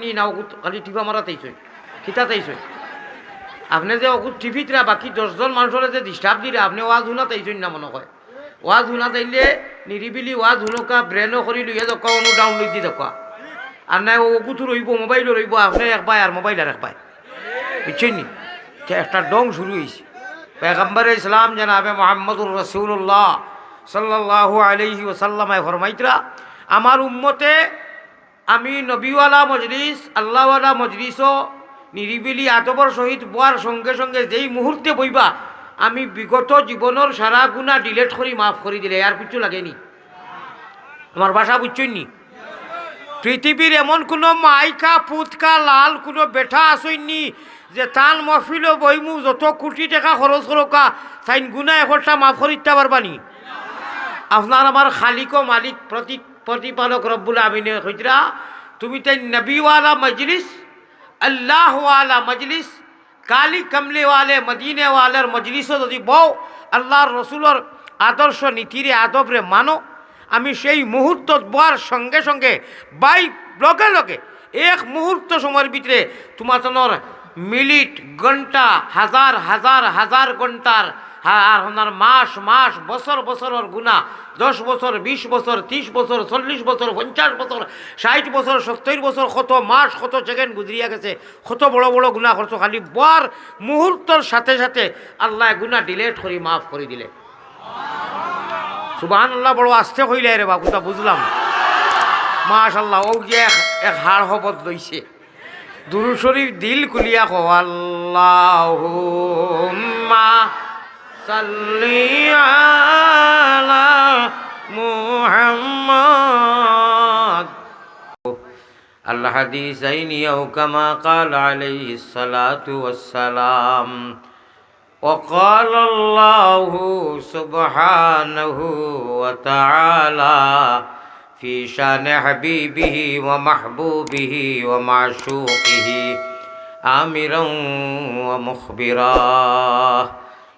নি না খালি টিপা মারা তাইছই খিতা তাইছই আপনি যে ওকুত টিভিতরা বাকি দশজন মানুষের যে ডিস্টার্ব দিলে, আপনি ওয়াজ শুনা তাইছই না মনে হয়। ওয়াজ শুনা তাইলে নিরিবিলি ওয়াজ শুনকা ব্রেনও করি লইয়া দকা অনু ডাউনলোড দি দকা আর নাই ওকুতো রইব মোবাইলও রইব, আপনি এক পায় আর মোবাইল আর এক পায়। বুঝছেন নি? একটা ডং শুরু হয়েছে পেগম্বর ইসলাম জানাবে মোহাম্মদুর রসুল্লাহ সাল্লাহ আলহি ওসাল্লামায় ফরমাইতরা, আমার উম্মতে আমি নবীওয়ালা মজলিস, আল্লাহওয়ালা মজলিসও নিরিবিলি আতবর সহিত বোয়ার সঙ্গে সঙ্গে যেই মুহূর্তে বইবা, আমি বিগত জীবনের সারা গুণা ডিলেট করি মাফ করে দিলে, আর কিছু লাগেনি। আমার বাসা বুঝছই নি? পৃথিবীর এমন কোনো মাইকা, পুতকা, লাল, কোনো বেঠা আসইনি যে তান মফিল বইমু যত কোটি টাকা খরচ করকা সাইন গুণা এখরটা মাফ করিতে পারবানি আপনার আমার খালিক মালিক প্রতি প্রতিপালক রব্বুল আমিনে হইতরা তুমি তাই নবীওয়ালা মজলিস, আল্লাহওয়ালা মজলিস, কালি কমলেওয়ালে মদিনেওয়ালার মজলিসও যদি বউ আল্লাহর রসুলর আদর্শ নীতিরে, আদবরে মানো, আমি সেই মুহূর্ত বোয়ার সঙ্গে সঙ্গে বাই লগে লগে এক মুহূর্ত সময়ের ভিতরে তোমার মিনিট ঘণ্টা, হাজার হাজার হাজার ঘণ্টার হা- আর ওনার মাস মাস, বছর, বছরের গুণা দশ বছর, বিশ বছর, ত্রিশ বছর, চল্লিশ বছর, পঞ্চাশ বছর, ষাট বছর, সত্তর বছর, কত মাস, কত সেকেন্ড গুজরিয়া গেছে, কত বড় বড় গুণা করছ, খালি বার মুহূর্তর সাথে সাথে আল্লাহ গুণা ডিলেট করি মাফ করে দিলে। সুবাহান আল্লাহ বড় আস্তে হইলে রে বাবুটা বুঝলাম। মাশাল্লাহ ও গিয়ে এক হাড় হবত লইছে। দুরু শরীফ দিল কুলিয়া কো আল্লাহুম্মা صلي على محمد. الحديثين أو كما قال عليه الصلاة والسلام. وقال الله سبحانه وتعالى في شأن حبيبه ومحبوبه ومعشوقه آمرا ومخبرا.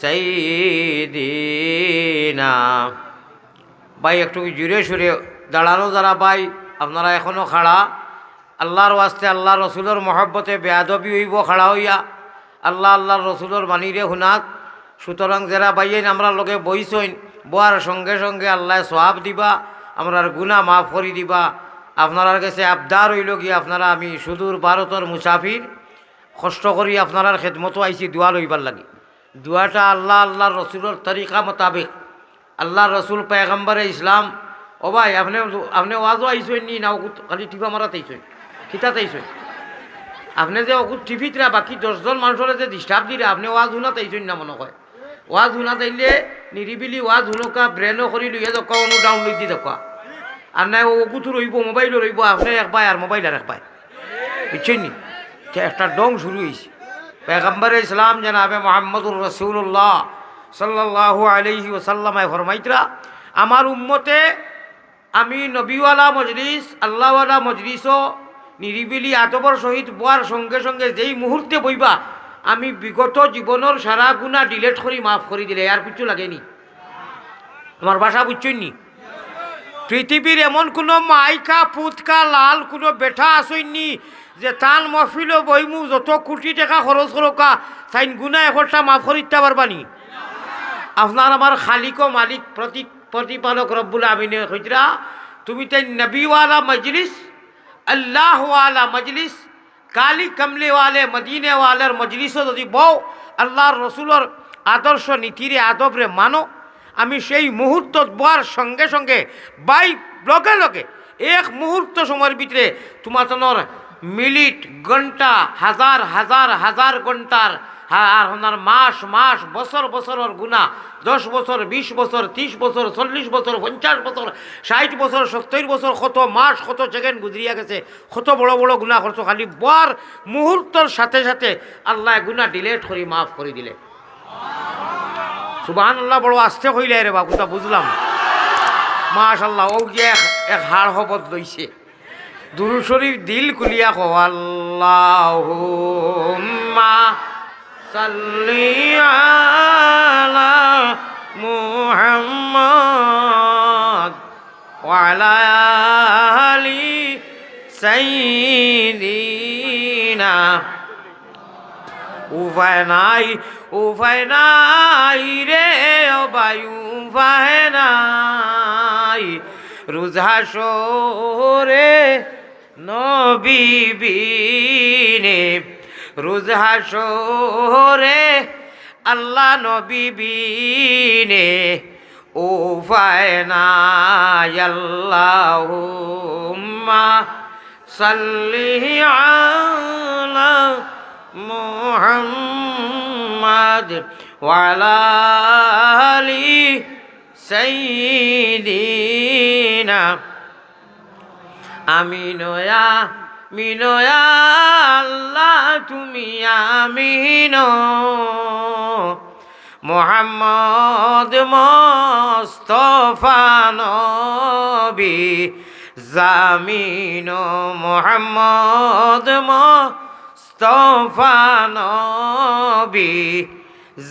সাইদিনা। ভাই, একটু জুড়ে সুরে দাঁড়ানো যারা ভাই, আপনারা এখনও খাড়া। আল্লাহর ওয়াস্তে আল্লাহ রসুলের মহব্বতে বেয়াদবি হইব, খাড়া হইয়া। আল্লাহ, আল্লাহর রসুলের বাণীরে শুনাক। সুতরাং যারা বাইয়েন আমরা লগে বইছইন বোয়ার সঙ্গে সঙ্গে আল্লাহ সহাব দিবা, আমরার গুণা মাফ করি দিবা। আপনার কাছে আবদার হইল কি, আপনারা আমি সুদূর ভারতের মুসাফির। কষ্ট করি আপনার খেদমতো আইসি দোয়া লইবার লাগে। দোয়াটা আল্লাহ আল্লাহ রসুলোর তরিকা মোতাবেক। আল্লাহ রসুল পেগম্বরে ইসলাম, ও ভাই, আপনি আপনি ওয়াজও আইসই নি না, ওকুত খালি টিপা মারা তাইছই খিতা তাইছই আপনি যে ওকুত টিভিতরা বাকি দশজন মানুষের যে ডিস্টার্ব দিলে, আপনি ওয়াজ শুনা তাইছই না মনে হয়। ওয়াজ শুনা তাইলে নিরিবিলি ওয়াজ শুনকা ব্রেনও করি লইয়া দকা অনু ডাউনলোড দি দকা আর নাই ওকুতো রইব মোবাইলও রইব আপনি এক পায় আর মোবাইল আর এক পায় বুঝছেন নি? একটা ডং শুরু হয়েছে পেগম্বর ইসলাম জানাবে মোহাম্মদুর রসুল্লাহ সাল্লাহ আলহি ওসাল্লামায় ফরমাইতরা আমার উম্মতে আমি নবীওয়ালা মজলিস আল্লাহওয়ালা মজলিসও নিরিবিলি আতবর সহিত বোয়ার সঙ্গে সঙ্গে যেই মুহূর্তে বইবা আমি বিগত জীবনের সারা গুণা ডিলেট করি মাফ করে দিলে আর কিছু লাগেনি আমার বাসা বুঝছই নি পৃথিবীর এমন কোনো মাইকা পুতকা লাল কোনো বেঠা আসইনি যে তান মফিল বইমু, যত কোটি টাকা খরচ করকা সাইন গুণা এখরটা মাফ করিতে পারবানি আপনার আমার খালিক মালিক প্রতি প্রতিপালক রব্বুল আমিনে হইতরা তুমি তাই নবীওয়ালা মজলিস আল্লাহওয়ালা মজলিস কালি কমলেওয়ালে মদিনেওয়ালার মজলিসও যদি বউ আল্লাহর রসুলর আদর্শ নীতিরে আদবরে মানো, আমি সেই মুহূর্ত বোয়ার সঙ্গে সঙ্গে, বাই লগে লগে, এক মুহূর্ত সময়ের ভিতরে তোমার মিনিট ঘণ্টা হাজার হাজার হাজার ঘণ্টার আর ওনার মাস মাস বছর বছরের গুণা দশ বছর বিশ বছর ত্রিশ বছর চল্লিশ বছর পঞ্চাশ বছর ষাট বছর সত্তর বছর কত মাস কত সেকেন্ড গুজরিয়া গেছে কত বড় বড় গুণা করছ খালি বর মুহূর্তর সাথে সাথে আল্লাহ গুণা ডিলেট করি মাফ করে দিলে। সুবাহান আল্লাহ বড় আস্তে হইলে রে বাবুটা বুঝলাম। মাশাল্লাহ ও গিয়ে এক হাড় হবত লইছে দুরু শরীফ দিল কুলিয়া কো আল্লাহুম্মা সাল্লি আলা মুহাম্মদ ওয়ালা নাই উপায় নাই রে বায়ু উপায় নাই। রোজা সরে নবীবিনে রোজ হাসরে আল্লাহ নবীবিনে ও আল্লাহ সাল্লি আলা মোহাম্মদ ওয়ালালি সাইদিনা আমিনয়া মিনয়া আল্লাহ, তুমি আমিন মোহাম্মদ মস্তফা নবী, জামিন মোহাম্মদ মস্তফা নবী,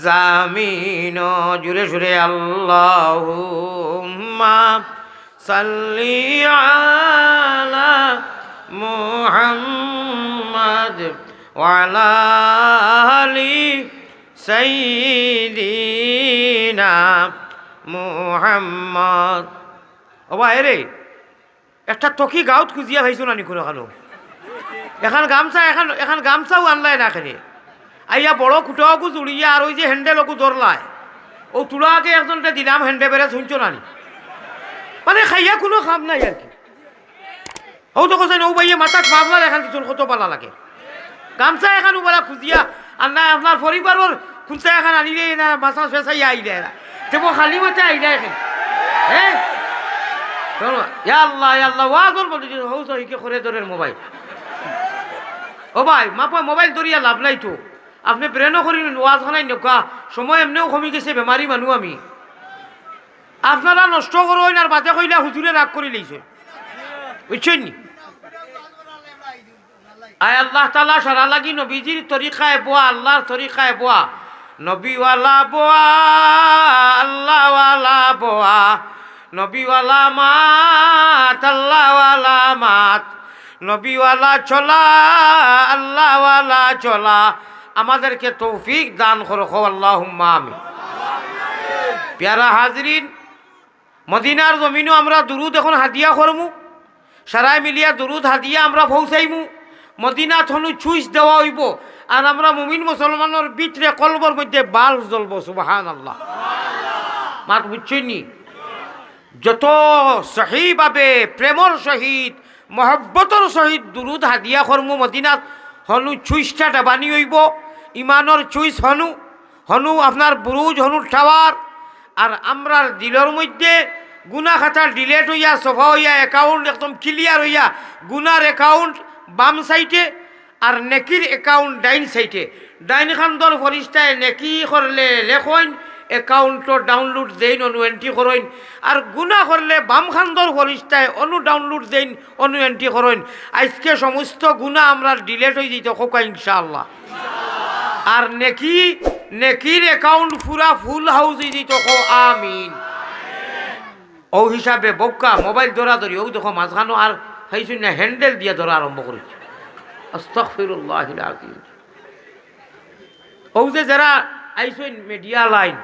জামিন জুড়ে সুরে আল্লাহ সাল্লিয়া মুহাম্মদ ওয়ালা আলি সাইয়্যিদিনা মুহাম্মদ। ওবা রে, একটা টকি গাঁৱত খুজিয়া ভাইছো নানি কোনো এখানো এখন গামছা, এখন এখন গামছাও আনলায় না এখানে আইয়া বড় খুঁটাওকু জুড়িয়া আর ওই যে হ্যান্ডেলকু ধরলায় ও তুলাকে একজনকে দিলাম হ্যান্ডে বেড়ে শুনছো নানি মানে খাইয়া কোনো খাম নাই আর কি? ও তো কৈছে ও ভাইয়ে মাথাত ভাবলা এখন কিছু কত পালা লাগে? গামছা এখন বলা খুঁজিয়া আর না আপনার পরিবারের খুঁজা এখন আনিলে, না মাথা ফেসাই আইলে না। তেমন খালি মাথা আইলে এখন হ্যাঁ আল্লাহ আল্লাহ ওয়াজর বলি হৌ তো হিকে করে ধরেন মোবাইল। ও ভাই মাপা মোবাইল ধরিয়া লাভ নাই তো আপনি ব্রেনও করি ওয়াজ খানাই নকা সময় এমনিও কমি গেছে বেমারি মানুষ আমি। আপনারা নষ্ট করো আর বাদে কইলা হুজুরে রাগ করে লইছে বুঝছেন নি? আয় আল্লাহ তালা সারা লাগি নবীজির তরিকায় বোয়া, আল্লাহর তরিকায় বোয়া। নবীওয়ালা বোয়া, আল্লাহওয়ালা বোয়া। নবীওয়ালা মাত, আল্লাহওয়ালা মাত। নবীওয়ালা চলা, আল্লাহওয়ালা চলা। আমাদেরকে তৌফিক দান করো আল্লাহ আমি পেয়ারা হাজরিন, মদিনার জমিনও আমরা দুরুদ এখন হাদিয়া করমু। সারাই মিলিয়া দুরুদ, হাদিয়া আমরা পৌঁছাইমু। মদিনা থনু চুইস দেওয়া হইব। আর আমরা মুমিন মুসলমানের ভিতরে কলবর মধ্যে বাল জ্বলব সুবাহান আল্লাহ মাত বুঝছেনি যত সহিভাবে প্রেমর সহিত, মহব্বতর সহিত দুরুদ হাদিয়া কর্ম মদিনাত হনু চুইসটা ডাবানি হইব, ইমানর চুইস হনু হনু আপনার বুরুজ হনু টাওয়ার, আর আমরার দিলর মধ্যে গুনা খাতার ডিলেট হইয়া, সফা হইয়া অ্যাকাউন্ট একদম ক্লিয়ার হইয়া, গুনার অ্যাকাউন্ট বাম সাইডে আর নেকির অ্যাকাউন্ট ডাইন সাইডে। ডাইন খান্দর ফরিস্তায় নেকি করলে লেখইন একাউন্টও ডাউনলোড দেইন, অনু এন্ট্রি করইন। আর গুণা করলে বাম খান্দর ফরিস্তায় অনু ডাউনলোড দেইন, অনু এন্ট্রি করইন। আজকে সমস্ত গুণা আমরা ডিলেট হয়ে যেত কোকা ইনশাআল্লাহ। আর নেকি, নেকির অ্যাকাউন্ট পুরা ফুল হাউস হয়ে যেত আমিন। ও হিসাবে বক্কা, মোবাইল ধরা ধরি ও দেখো মাঝখানো আর হাইছুন না হ্যান্ডেল দিয়া ধরা আরম্ভ করেছে। আস্তাগফিরুল্লাহ আযীম ও যে যারা আইসইন মিডিয়া লাইন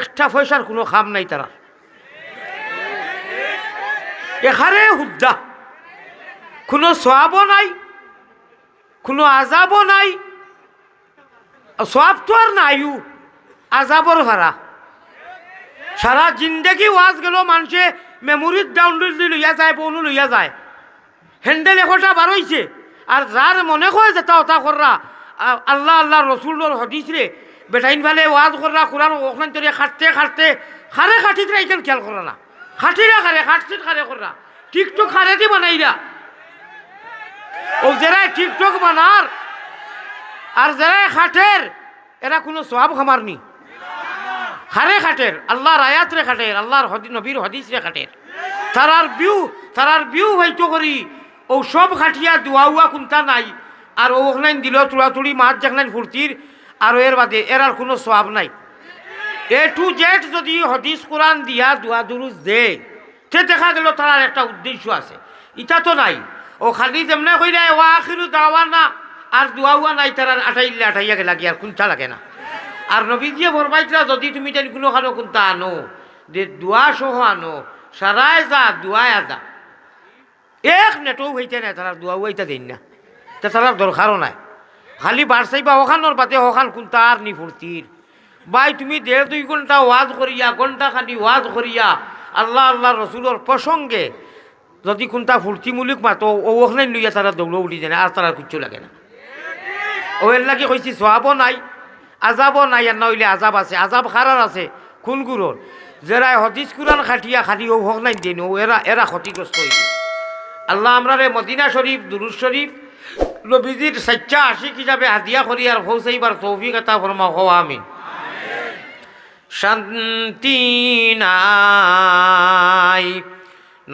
একটা পয়সার কোনো খাম নাই তারা। এখানে হুদ্দা কোনো সোয়াবও নাই, কোনো আজাবও নাই। সোয়াব তো আর নাইও আজাবর ভাড়া। সারা জিন্দগি ওয়াজ গেল, মানুষে মেমোরির ডাউনলোড লইয়া যায় বনু লইয়া যায়। হ্যান্ডেল এশটা বারোইছে আর যার মনে হয় যেটা ওটা কররা আল্লাহ আল্লাহ রসুল্লর হদিস রে বেটাইন ভালে ওয়াজ করা কোরআন ওখান তরে খাটতে খাটতে খারে খাটিত রে এখান খেয়াল করা না? খাটিরা খারে খাটছিত খারে করা টিকটক খারেতে বানাইরা ও যারা টিকটক বানার আর যারা খাটের এরা কোনো সব খামার নি। খারে খাটের আল্লাহর আয়াত রে খাটের আল্লাহর নবীর হদিস রে খাটের তারার বিউ তারার বিউ হয়তো করি ও সব খাটিয়া দুয়া উয়া কোনটা নাই। আর ও ওখানে দিল তুড়াতুড়ি মাছ যেখানে ফুর্তির আর এর বাদে এর আর কোনো সব নাই। এ টু জেড যদি হদিস কোরআন দিয়া দুয়া দুরুজ দে তে দেখা গেল তার একটা উদ্দেশ্য আছে। ইটা তো নাই। ও খালি যেমনে কইরা ওয়া আখিরু দাওয়া না আর দুয়া উয়া নাই তার আর আঠাইলে আঠাইয়া কি আর কোনটা লাগে না। আর নবী দিয়ে ফরমাইছিলা যদি তুমি তাই কোনো খানো কোনটা আনো, যে দোয়া সহ আনো সারায় যা দোয়ায় আদা এক নেটও হইতে নাই তারা দোয়া হইতে দিন না। তা তারার দরকারও নাই। খালি বারসাই বা ওখানোর পাতে ওখান কোনটা আর নি ফুর্তির। ভাই, তুমি দেড় দুই ঘণ্টা ওয়াজ করিয়া ঘণ্টা খানি ওয়াজ করিয়া, আল্লাহ আল্লাহ রসুলোর প্রসঙ্গে যদি কোনটা ফুর্তিমূলক মাতো, ও ওখানে লইয়া তারা দৌড় উঠি যায় আর তারা কিচ্ছু লাগে না। ও এর লাগে কইছি, সোয়াবও নাই, আজাবও নাই, আর নইলে আজাব আছে, আজাব খারার আছে, খুন গুরুর। যারা হদিস কুরান খাটিয়া খাটি ও হোক নাই দিন, ও এরা এরা ক্ষতিগ্রস্ত হইবে। আল্লাহ আমরা রে মদিনা শরীফ দুরুজ শরীফ, নবীজির সচ্চা আশিক হিসাবে হাদিয়া করি আর ফৌসাইবার তৌফিক আতা ফরমা হওয়া আমিন। শান্তি নাই,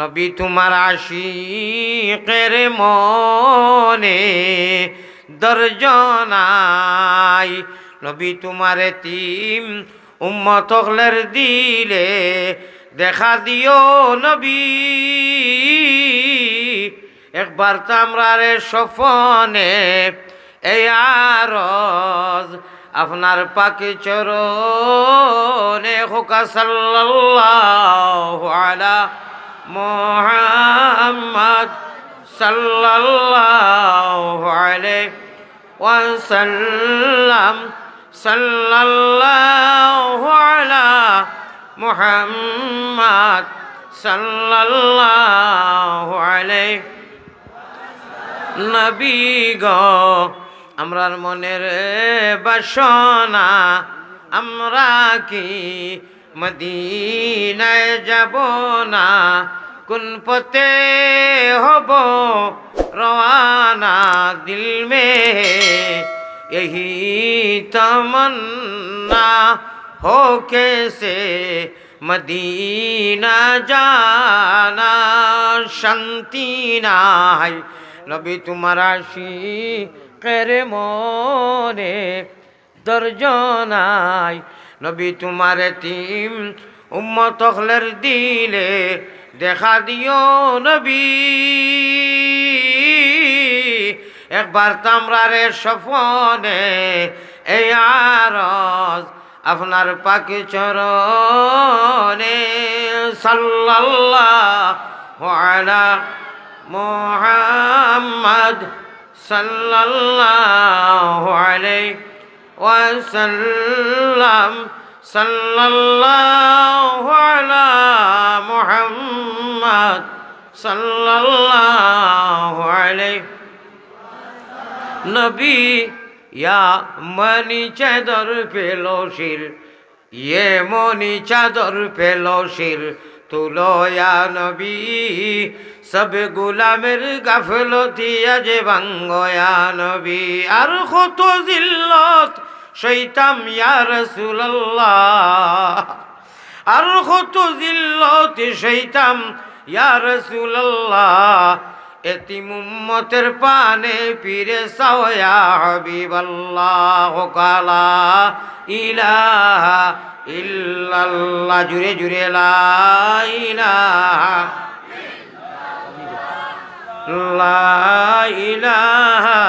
নবী তোমার আশিকের মনে দর্জনাই নবী তোমার তিম উম্মত হলের দিলে দেখা দিও নবী। একবার তামরারে সফনে এই আরজ আপনার পাকে চরণে হোকা সাল্লাল্লাহু আলা মুহাম্মদ সাল্লাল্লাহু আলাইহি ওয়াসাল্লাম সাল্লাল্লাহু আলা মুহাম্মদ সাল্লাল্লাহু নবী গ আমরার মনের বাসনা আমরা কি মদিনায় যাব না কোন পথে হব রওয়ানা দিল মে यही तमन्ना हो कैसे মদিনা জানা শান্তি নাই নবী তোমার আসি কেরে মনে দর্জনাই নবী তোমার তিম উম্মত হলের দিলে দেখা দিও নবী। একবার তামরারে সফনে এই আরজ আপনার পাকে চরণে সাল্লাল্লাহু আলা মুহাম্মদ সাল্লাল্লাহু আলাইহি ওয়াসাল্লাম, সাল্লাল্লাহু আলা মুহাম্মদ সাল্লাল্লাহু আলাইহি নবী, ইয়া মনি চাদর পেল শির ইয়ে মনি চাদর পেল শির। তুলয়া নবী, সব গুলামের গাফলতি আজ বাঙ্গয়া নবী। আর কত জিল্লত শৈতাম ইয়া রসুল্লাহ আর কত জিল্লত শৈতাম ইয়া রসুল্লাহ এতিম উম্মতের পানে পীরে সাওয়া হাবিবাল্লাহ কালা ইলাহা ইল্লাল্লাহ জুড়ে জুড়ে লা ইলাহা লা ইলাহা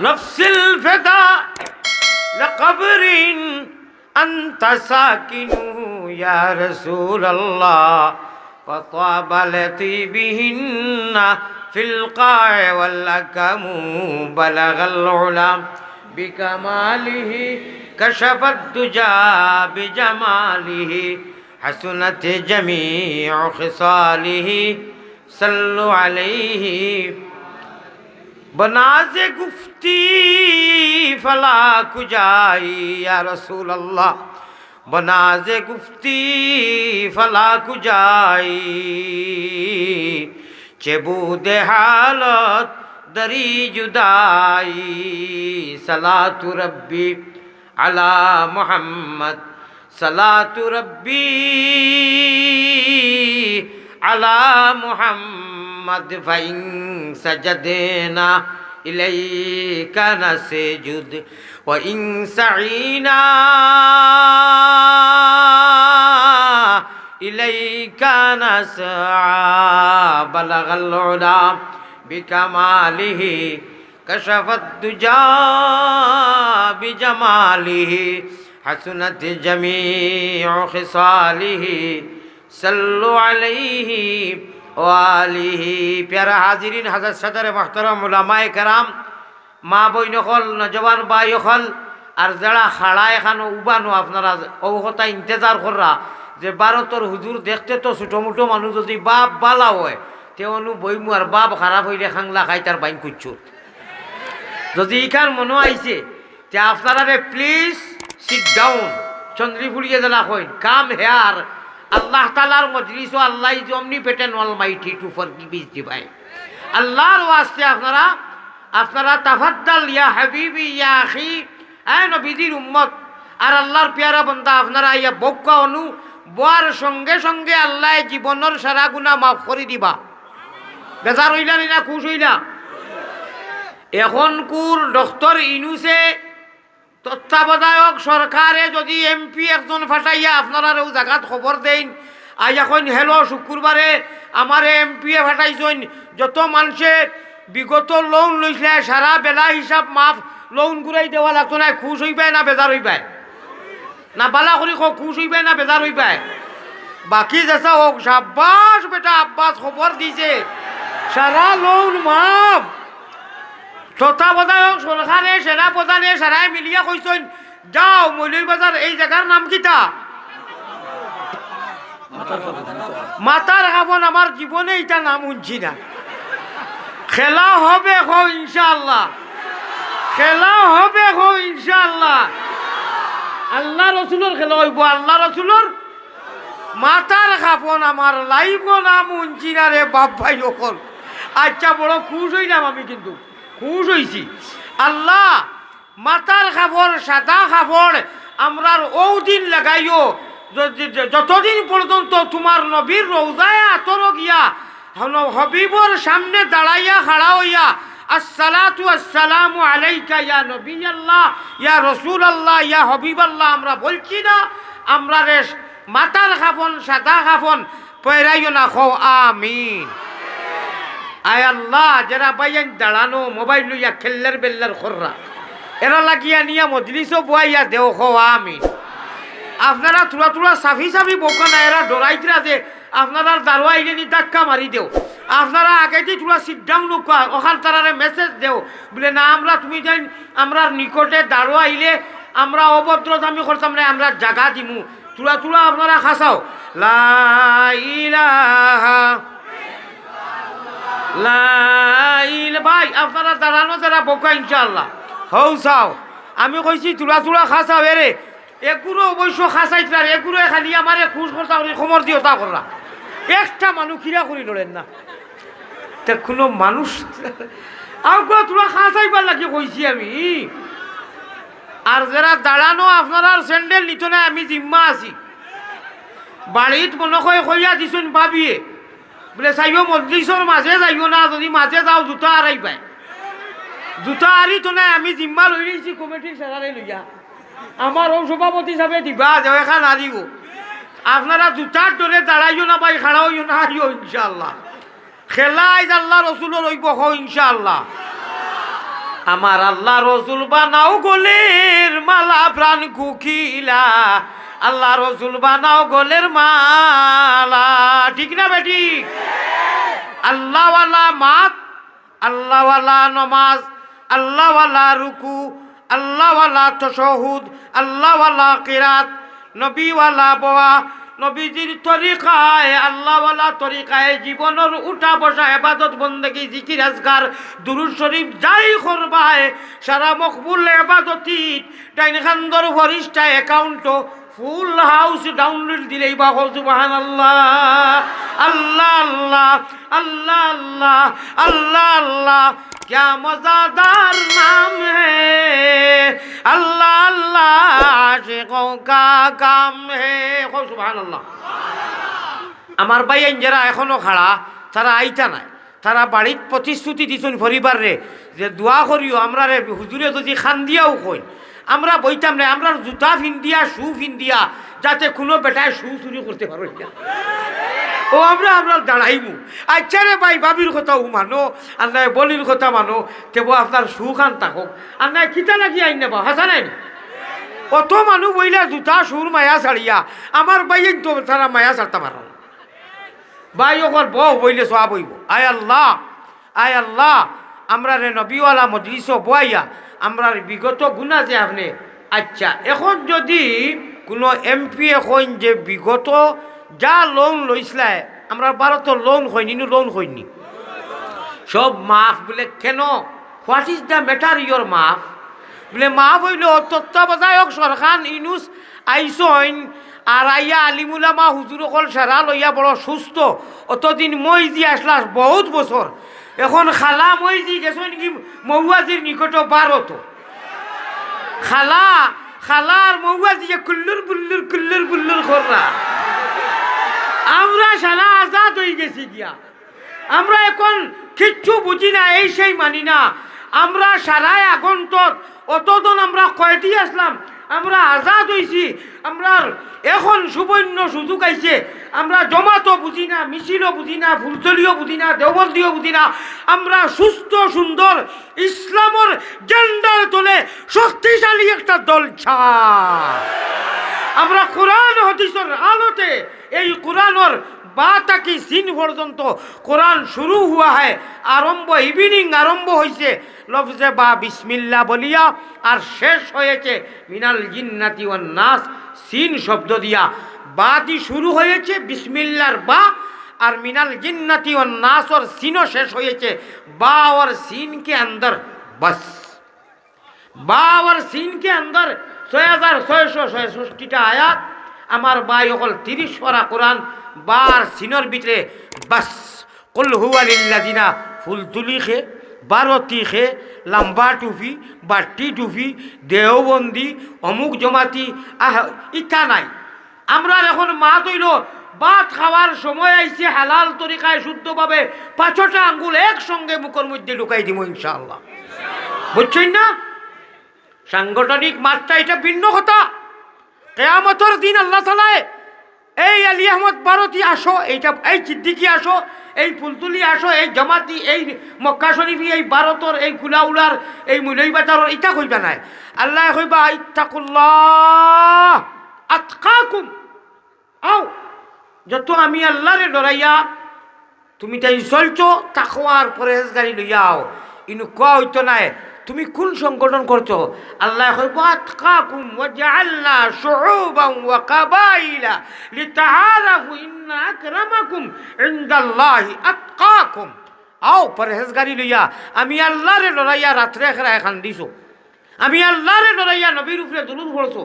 نفس الفداء لقبر أنت ساكنه يا رسول الله وطاب لطيبهن في القاع والأكم بلغ العلا بكماله کشفت دجا بجماله، حسنت جميع خصاله صلو علیہ بناز گفتی، فلا کجائی یا رسول اللہ. بناز گفتی، فلا کجائی. چبود حالت دری جدائی. صلات ربی আলা মোহাম্মদ সালাতু রব্বি আলা মোহাম্মদ ফাইং সাজাদেনা إليك نسجد وإن سعينا إليك نسعى بلغ العلا بكماله كشف الدجى بجماله حسنت جميع خصاله صلوا عليه وآله প্যারা হাজিরিন হাজার সদর মোহতরম উলামায়ে কেরাম মা বইন হল নজওয়ান বাই হল আর যারা খাড়া এখানো উবানো আপনারা অবহতা ইন্তজার কররা যে ভারতর হুজুর দেখতে তো ছোটো মোটো মানুষ যদি বাপ বালা হয় তেওনু বইমু আর বাপ খারাপ হইলে খাংলা খাই তার বাইন কুচ্ছুত যদি ইখান মনে আইছে, তে আপনারা প্লিজ সিট ডাউন চন্দ্রী ফুলিয়ে জানা কইন কাম হেয়ার। আল্লাহ তালার মজলিস ও আল্লাহ জমনি পেটেন অল মাইটি টু ফর গিভিস দিবাই আল্লাহর ওয়াস্তে আপনারা আপনারা তাফাদ্দাল ইয়া হাবিবি, ইয়া আখি হ্যাঁ নবীজির উম্মত। আর আল্লাহর পেয়ারা বন্ধা আপনারা ইয়া বক্কা অনু, বোয়ার সঙ্গে সঙ্গে আল্লাহ জীবনের সারা গুণা মাফ করে দিবা। বেজার হইলা না, খুশ হইলা? এখন কুর ডক্টর ইনুসে তত্ত্বাবধায়ক সরকারে যদি এমপি একজন ফাটাইয়া আপনারা ও জায়গাত খবর দেন আজ এখন হেলো শুক্রবারে আমার এমপি এ ফাটাইছেন যত মানুষে বিগত লোন লইছিলে সারা বেলা হিসাব মাফ লোন ঘুরাই দেওয়া লাগতো না খুশ হইবাই না বেজার হইবাই? না বালা করি খুশ হইবাই না বেজার হইবাই? বাকি যেসা হোক সাব্বাস বেটা আব্বাস খবর দিছে। সারা লোন মাফ। তত্ত্বাবধায়ক সরকারে সেনা প্রধানে সারাই মিলিয়া কইছেন যাও মৌলভী বাজার এই জায়গার নাম কিতা? মাতার খাবন আমার জীবনে এটা নাম শুনছি না। খেলা হবে হো ইনশাআল্লাহ। খেলা হবে হো ইনশাআল্লাহ। আল্লাহ রসুলোর খেলা হইব, আল্লাহ রসুলোর মাতার খাপন আমার লাইব নাম শুনছি না রে বাপ ভাই অকল। আচ্ছা বড় খুশ হইলাম আমি কিন্তু। খুশ হইছি। আল্লাহ মাতার খাবর সাদা খাবর আমরার ও দিন লাগাইও যতদিন পর্যন্ত তোমার নবীর রৌজায় আতর গিয়া হবিবর সামনে দাঁড়াইয়া খাড়া হইয়া, আসসালাতু আসসালামু আলাইকা ইয়া নবী আল্লাহ ইয়া রসুল আল্লাহ ইয়া হবিব আল্লাহ আমরা বলছি না আমরা রে মাতার খাফন সাদা খাফন পয়রাইও না খো আমিন। আয় আল্লাহ, যারা বাইয়ান দাঁড়ানো, মোবাইল লইয়া খেললার বেল্লার খররা। এরা লাগিয়া নিয়া মজলিসও বয়াইয়া দেও খো আমি আপনারা তুলা তুলা সাফি সাফি বোকা না, এরা ডরাইতরা যে আপনারা দারোয়া আইলে নি ধাক্কা মারি দেও। আপনারা আগেতে তুলা সিট ডাউন ওখান তারারে মেসেজ দেও, বলে, না, আমরা তুমি যাই আমরা নিকটে দারোয়া আইলে আমরা অভদ্র দামি করতাম না আমরা জাগা দিমু। তুলা তুলা আপনারা খাসাও লাইল ভাই আপনারা দাঁড়ানো যারা বোকা ইনশাল্লাহ হৌ চাও আমি কইছি তুলা তুলা খাসাও এরে। এগুলো অবশ্য খাসাইত আর এগুলো খালি আমারে খুশ করতা করি খবর দিও তা করলা। একটা মানুষ কিরা করি নড়েন না। তা কোনো মানুষ আর তোরা খাসাইবার লাগে কইছি আমি? আর যারা দাঁড়ানো আপনারা স্যান্ডেল নিত না আমি জিম্মা আছি। বাড়িত মনে কয় কইয়া দিছুন ভাবিয়ে। বলে চাইও মজলিসর মাঝে যাইও না, যদি মাঝে যাও, জোতা আড়াই পায় জোতা আরি তো নাই আমি জিম্মা লই রয়েছি কমিটির সেখানে লইয়া আমার ও সভাপতি হিসাবে দিবা যাও এখান আরিব আপনারা জোতার দরে দাঁড়াইও না পাই খাড়াইও না আরিও ইনশাল্লাহ খেলা আইজ আল্লাহ রসুল রইব হ ইনশাল্লাহ আমার আল্লাহ রসুল বানাও গোলের মালা প্রাণ কুকিলা। আল্লাহ রসুল বানাও গোলের মালা। ঠিক না বেটি আল্লাহওয়ালা মাত, আল্লাহওয়ালা নমাজ, আল্লাহওয়ালা রুকু, আল্লাহওয়ালা তশহুদ, আল্লাহওয়ালা কিরাত, নবীওয়ালা বোয়া, নবীজির তরিকায়, আল্লাহওয়ালা তরিকায় জীবনের উঠা বসা এবাদত বন্দেগি, জিকির, আজগার, দুরুদ শরীফ যাই করবায়, সারা মকবুল এবাদতি ডাইন খান্দর ফরিস্টা অ্যাকাউন্টও ফুল হাউস ডাউনলোড দিলেই বা সুবাহান আল্লাহ আল্লাহ আল্লাহ আল্লাহ আল্লাহ আল্লাহ আল্লাহ क्या मजादार नाम है अल्लाह अल्लाह आशिकों का काम है हो सुबहान अल्लाह আমার ভাই যারা এখনো খাড়া তারা আইতা নাই তারা বাড়িত প্রতিশ্রুতি দিছেন পরিবার রে যে দোয়া করিও আমরা রে হুজুরে যদি খান দিয়াও কই আমরা বইতাম না, আমরা জুতা ফিন্দিয়া শু ফিন্দিয়া যাতে কোনো বেটায় শু চুরি করতে পারো ও, আমরা আমরা দাঁড়াইমু। আচ্ছা রে ভাই বাবির কথাও মানো আর নাই বলির কথা মানো, তেব আপনার সুখান থাকুক। আর নাই কিতা লাগি আইন নেবা, হাসা নাই? অত মানুষ বইলা জুতা, সুর, মায়া ছাড়িয়া আমার বাইয়ে তো তারা মায়া ছাড়তে পারো। ভাই ওকর বউ বইলে সোয়া বইব। আয় আল্লাহ আয় আল্লাহ আমরা রে নবীওয়ালা মজলিস বয়াইয়া আমরা বিগত গুণা যে আপনি আচ্ছা এখন যদি কোনো এমপি এখন যে বিগত যা লোন লইছিলাই আমরা ভারত লোন হয়নি, নি লোন হয়নি। সব মাফ বলে, কেন? What is the matter your মাফ? বলে, মাফ হইল তত্ত্বাবধায়ক সরকার ইনুস আইসইন, আর আইয়া আলিমুলামা হুজুর অকল সেরা লইয়া বড় সুস্থ। অতদিন মই দি আসলা বহুত বছর এখন খালা মই দি গেছ নাকি মৌয়াজির নিকট বারত খালা খালা আর মৌয়াজি কুল্লুর বুল্লুর কুল্লুর বুল্লুর কররা আমরা সারা আজাদ হয়ে গেছি গিয়া। আমরা এখন কিচ্ছু বুঝি না, এই সেই মানি না আমরা সারাই আগন্তক অতদিন আমরা কয়টি আসলাম আমরা আজাদ হয়েছি আমরা এখন সুবর্ণ সুযোগ আইছে, আমরা জমাতো বুঝি না, মিছিলও বুঝি না ফুলতলিও বুঝি না, দেওবন্দিও বুঝি না, আমরা সুস্থ, সুন্দর ইসলামর জেন্ডার তোলে শক্তিশালী একটা দল ছা আমরা কোরআন হদিসের আলোতে এই কোরআনের বাতা সিন পর্যন্ত কোরআন শুরু হওয়া হয় আরম্ভ ইভিনিং আরম্ভ হয়েছে লফজে বা বিসমিল্লা বলিয়া, আর শেষ হয়েছে মিনাল জিন্নাতি ও নাস, সিন শব্দ দিয়া। বাতি শুরু হয়েছে বিসমিল্লার বা, আর মিনাল জিন্নাতি ও নাস ওর সিনও শেষ হয়েছে। বা ওর সিনকে অন্দর বাস। বা ওর সিনকে অন্দর ছয় হাজার ছয়শো ছয়ষষ্টিটা আয়াত আমার বাই অকল তিরিশ পরা কোরআন, বার সিনর ভিতরে, বাস, কল হুয়ালিল্লাদিনা ফুল তুলি খে, বারতি খে, লাম্বা টুফি বাটি টুফি দেওবন্দি, অমুক জমাতি, আহ ইচ্ছা নাই। আমরা এখন মা তৈল, ভাত খাওয়ার সময় আইছে হালাল তরিকায় শুদ্ধভাবে, পাঁচটা আঙ্গুল একসঙ্গে মুখের মধ্যে ঢুকাই দিব ইনশাআল্লাহ। বুঝছেন না? সাংগঠনিক মাত্রা এটা ভিন্ন কথা। কেয়ামতর দিন আল্লাহ তালায় এই আলী আহমদ ভারতী আসো এইটা এই সিদ্দিকি আসো, এই ফুলতুলি আসো, এই জমাতি, এই মক্কা শরীফি, এই ভারতর, এই কুলাউলার এই মুলই বাজারর ইটা কইবা নাই। আল্লাহ কইবা, ইত্তাকুল্লাহ আতকাকুম। আও, যত আমি আল্লাহরে ডরাইয়া তুমি তাই চলছো তাকোয়ার পরেজগারি লইয়া আও। ইনু কোয়া হইতো নাই তুমি কোন সংগঠন করছ? আল্লাহ আও পরহেজগারি লইয়া, আমি আল্লাহরে ডরাইয়া রাত্রে খেরা এখান দিছো। আমি আল্লাহরে ডরাইয়া নবীর উপরে দুরুদ পড়ছো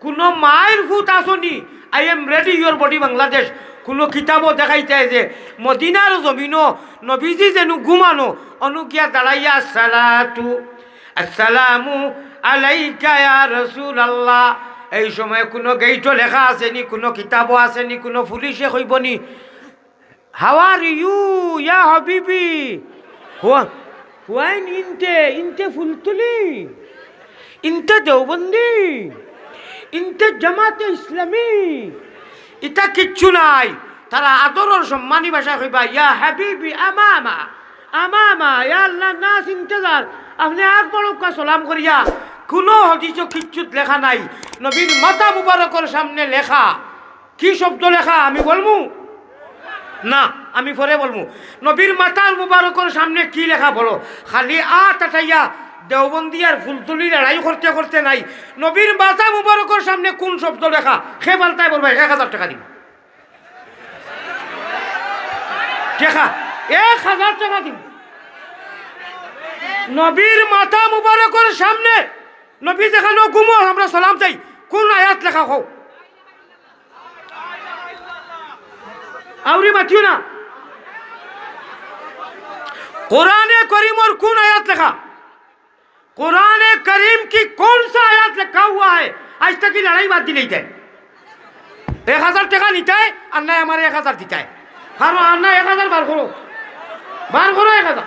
কোনো মায়ের ভূত আসনি। I am ready your body Bangladesh কোনো কিতাবও দেখাইতে যে মদিনার জমিনও নবীজি যেন ঘুমানো, অনুকিয়া দাঁড়াইয়া সালাতু আসসালামু আলাইকা রাসূল আল্লাহ এই সময় কোনো গেইটও লেখা আসেনি কোনো কিতাবও আসেনি কোনো পুলিশে কইবনি হাউ আর ইউ ইয়া হাবিবি হুয়া হুয়াইন ইনতে ইনতে ফুলতুলি ইনতে দেওবন্দি ইনতে জামাতে ইসলামী ইটা কিচ্ছু নাই। তারা আদরের সম্মানী ভাষা কইবা, ইয়া হাবিবি আমামা আমামা, ইয়া আল্লাহ নাস ইন্তজার, আপনি আগ বড়কা সালাম করিয়া, কোনো হদিস কিচ্ছুত লেখা নাই। নবীর মাতা মুবারকর সামনে লেখা। কি শব্দ লেখা, আমি বলব না, আমি পরে বলব নবীর মাতার মুবারকর সামনে কি লেখা বলো? খালি আ তাটাইয়া দেওবন্দি আর ফুলতুলি লড়াই করতে করতে নাই। নবীর বাসা মুবারকর সামনে কোন শব্দ লেখা? খে পাল্টায় বলবে, এক হাজার টাকা দিব দেখা এক হাজার টাকা দিব নবীর মাথা মুবারকর সামনে নবী দেখানো গুমো আমরা সালাম চাই। কোন আয়াত লেখা হোক আউরি মাতিও না। কোরআনে করিমর কোন আয়াত লেখা? कुरान करीम की कौन सा आयत लिखा हुआ है आज तक की लड़ाई बात दी नहीं थे एक हजार टका নিতে হয় আর নাই আমার এক হাজার দিতে হয় আর আর না এক হাজার বার করো বার করো এক হাজার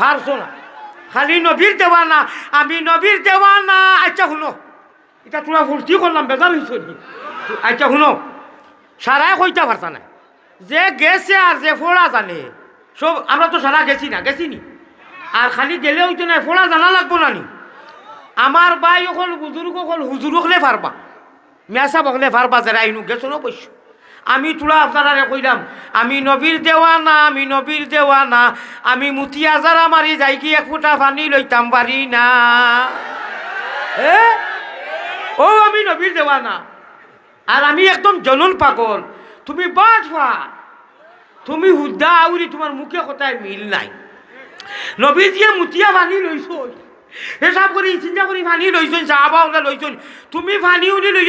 হারছো না খালি নবীর দেওয়া না আমি নবীর দেওয়া না আচ্ছা শুনো এটা তোরা ফুর্তি করলাম বেজার হয়েছ আচ্ছা শুনো সারাই কইতে পারতা না যে গেছে আর যে ফোড়া জানে সব আমরা তো সারা গেছি না গেছি নি আর খালি গেলে হইতো না ফোড়া জানা লাগবো না নি। আমার বাই অকল বুজুর্গ অকল হুজুর হলে পারবা মেসা বকলে পারবা যারা আইনু গেছো না বৈশ্য আমি তোলা আপনারা কইলাম, আমি নবীর দেওয়া না আমি নবীর দেওয়া না আমি মুতিয়া যারা মারি যাই কি এক ফুটা পানি লইতাম পারি না? ও, আমি নবীর দেওয়া না আর আমি একদম জনন পাগল। তুমি বাট তুমি হুদ্দা আউরি তোমার মুখে কথায় মিল নাই। নবী দিয়ে মুতিয়া পানি লৈছ হিসাব কৰি, চিন্তা কৰি পানী লৈছোন চাহ বাওঁতে লৈছোন তুমি পানী উনি লৈ